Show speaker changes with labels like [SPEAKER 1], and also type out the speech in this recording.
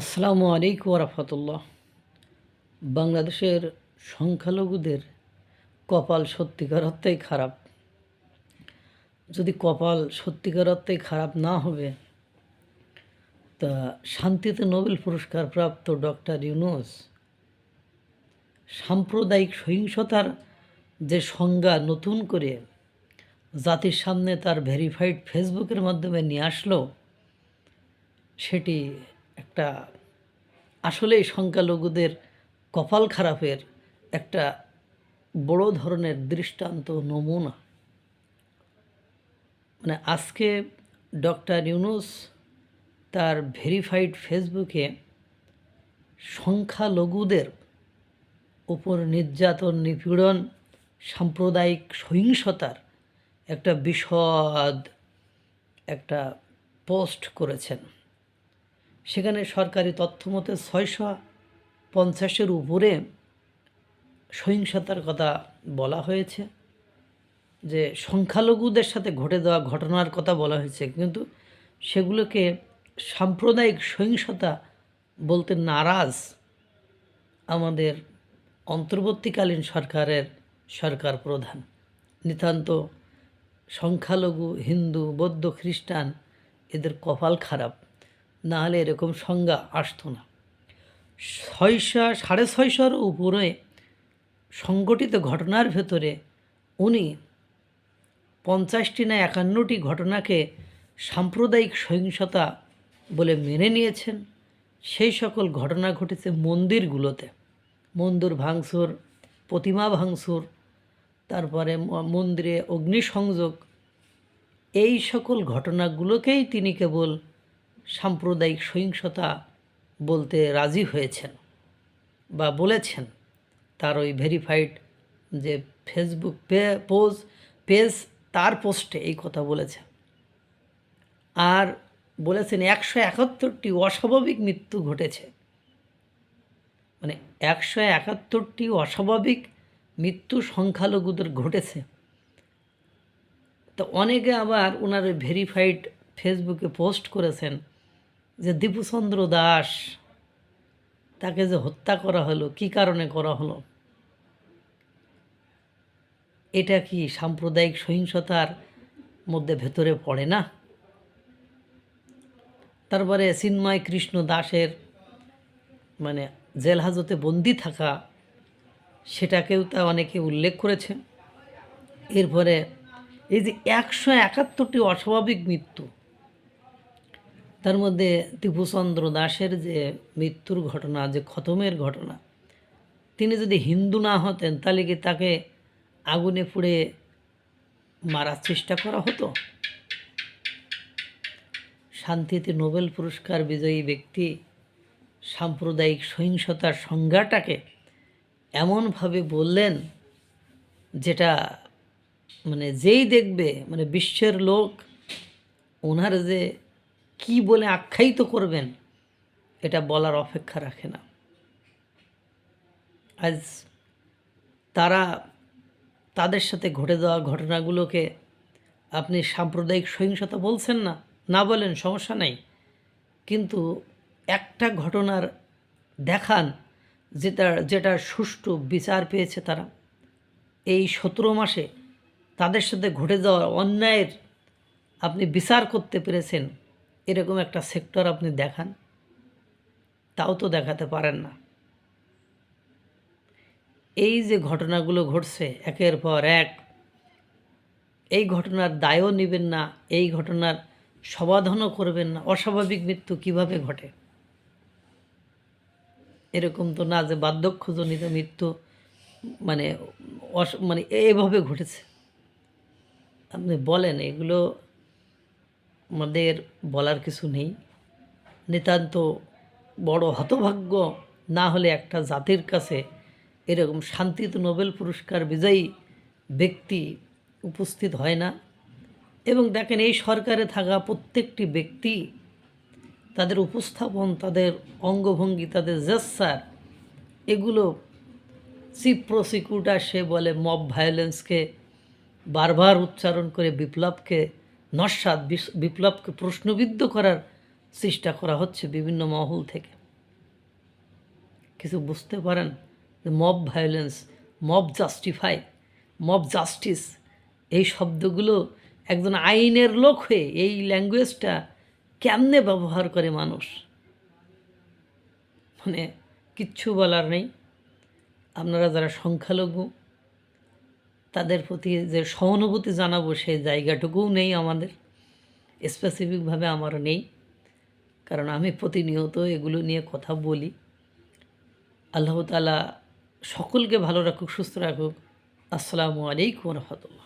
[SPEAKER 1] আসসালামু আলাইকুম রহমতুল্লাহ বাংলাদেশের সংখ্যালঘুদের কপাল সত্যিকার অর্থেই খারাপ। যদি কপাল সত্যিকার অর্থেই খারাপ না হবে, তা শান্তিতে নোবেল পুরস্কার প্রাপ্ত ডক্টর ইউনুস সাম্প্রদায়িক সহিংসতার যে সংজ্ঞা নতুন করে জাতির সামনে তার ভেরিফাইড ফেসবুকের মাধ্যমে নিয়ে আসলো, সেটি একটা আসলেই সংখ্যালঘুদের কপাল খারাপের একটা বড় ধরনের দৃষ্টান্ত নমুনা। মানে আজকে ডক্টর ইউনুস তার ভেরিফাইড ফেসবুকে সংখ্যালঘুদের উপর নির্যাতন, নিপীড়ন, সাম্প্রদায়িক সহিংসতার একটা বিশদ একটা পোস্ট করেছেন। সেখানে সরকারি তথ্য মতে ছয়শো পঞ্চাশের উপরে সহিংসতার কথা বলা হয়েছে, যে সংখ্যালঘুদের সাথে ঘটে দেওয়া ঘটনার কথা বলা হয়েছে। কিন্তু সেগুলোকে সাম্প্রদায়িক সহিংসতা বলতে নারাজ আমাদের অন্তর্বর্তীকালীন সরকারের সরকার প্রধান। নিতান্ত সংখ্যালঘু, হিন্দু, বৌদ্ধ, খ্রিস্টান এদের কপাল খারাপ। না হলে এরকম সংজ্ঞা আসতো না। ছয়শো, সাড়ে ছয়শোর উপরে সংগঠিত ঘটনার ভেতরে উনি পঞ্চাশটি না একান্নটি ঘটনাকে সাম্প্রদায়িক সহিংসতা বলে মেনে নিয়েছেন। সেই সকল ঘটনা ঘটেছে মন্দিরগুলোতে। মন্দির ভাঙচুর, প্রতিমা ভাঙচুর, তারপরে মন্দিরে অগ্নিসংযোগ। এই সকল ঘটনাগুলোকেই তিনি কেবল সাম্প্রদায়িক সহিংসতা বলতে রাজি হয়েছেন বা বলেছেন তার ওই ভেরিফাইড যে ফেসবুক পে, পোজ, পেজ, তার পোস্টে এই কথা বলেছেন। আর বলেছেন একশো একাত্তরটি অস্বাভাবিক মৃত্যু ঘটেছে। মানে একশো একাত্তরটি অস্বাভাবিক মৃত্যু সংখ্যালঘুদের ঘটেছে। তো অনেকে আবার ওনার ভেরিফাইড ফেসবুকে পোস্ট করেছেন যে দীপুচন্দ্র দাস, তাকে যে হত্যা করা হলো, কি কারণে করা হলো? এটা কি সাম্প্রদায়িক সহিংসতার মধ্যে ভেতরে পড়ে না? তারপরে চিন্ময় কৃষ্ণ দাসের মানে জেল হাজতে বন্দি থাকা, সেটাকেও তা অনেকে উল্লেখ করেছে এরপরে এই যে একশো একাত্তরটি অস্বাভাবিক মৃত্যু তার মধ্যে টিপুচন্দ্র দাসের যে মৃত্যুর ঘটনা, যে খতমের ঘটনা, তিনি যদি হিন্দু না হতেন, তাহলে কি তাকে আগুনে পুড়ে মারার চেষ্টা করা হতো? শান্তিতে নোবেল পুরস্কার বিজয়ী ব্যক্তি, সাম্প্রদায়িক সহিংসতার সংজ্ঞাটাকে এমনভাবে বললেন, যেটা মানে যেই দেখবে মানে বিশ্বের লোক, ওনার যে কি বলে আখ্যায়িত করবেন, এটা বলার অপেক্ষা রাখে না। আজ তারা তাদের সাথে ঘটে যাওয়া ঘটনাগুলোকে আপনি সাম্প্রদায়িক সহিংসতা বলছেন না না বলেন, সমস্যা নেই। কিন্তু একটা ঘটনার দেখান যেটা যেটা সুষ্ঠু বিচার পেয়েছে তারা। এই সতেরো মাসে তাদের সাথে ঘটে যাওয়া অন্যায়ের আপনি বিচার করতে পেরেছেন। এরকম একটা সেক্টর আপনি দেখান, তাও তো দেখাতে পারেন না। এই যে ঘটনাগুলো ঘটছে, একের পর এক, এই ঘটনার দায়ও নেবেন না, এই ঘটনার সমাধানও করবেন না, অস্বাভাবিক মৃত্যু কীভাবে ঘটে? এরকম তো না যে বার্ধক্যজনিত মৃত্যু মানে মানে এভাবে ঘটেছে। আপনি বলেন, এগুলো আমাদের বলার কিছু নেই। নিতান্ত বড় হতভাগ্য না হলে একটা জাতির কাছে এরকম শান্তিতে নোবেল পুরস্কার বিজয়ী ব্যক্তি উপস্থিত হয় না। এবং দেখেন, এই সরকারে থাকা প্রত্যেকটি ব্যক্তি, তাদের উপস্থাপন, তাদের অঙ্গভঙ্গি, তাদের জেসার এগুলো চিফ প্রসিকিউটার সে বলে, মব ভায়োলেন্সকে বারবার উচ্চারণ করে, বিপ্লবকে নস্বাদ বিপ্লবকে প্রশ্নবিদ্ধ করার চেষ্টা করা হচ্ছে বিভিন্ন মহল থেকে। কিছু বুঝতে পারেন? Mob violence mob justify mob justice এই শব্দগুলো একজন আইনের লোক হয়ে এই ল্যাঙ্গুয়েজটা কেমনে ব্যবহার করে মানুষ? মানে কিচ্ছু বলার নেই। আপনারা যারা সংখ্যালঘু তাদের প্রতি যে সহানুভূতি জানাব সেই জায়গাটুকুও নেই আমাদের। স্পেসিফিকভাবে আমারও নেই। কারণ আমি প্রতিনিয়ত এগুলো নিয়ে কথা বলি। আল্লাহ তালা সকলকে ভালো রাখুক, সুস্থ রাখুক। আসসালামু আলাইকুম রহমতুল্লাহ।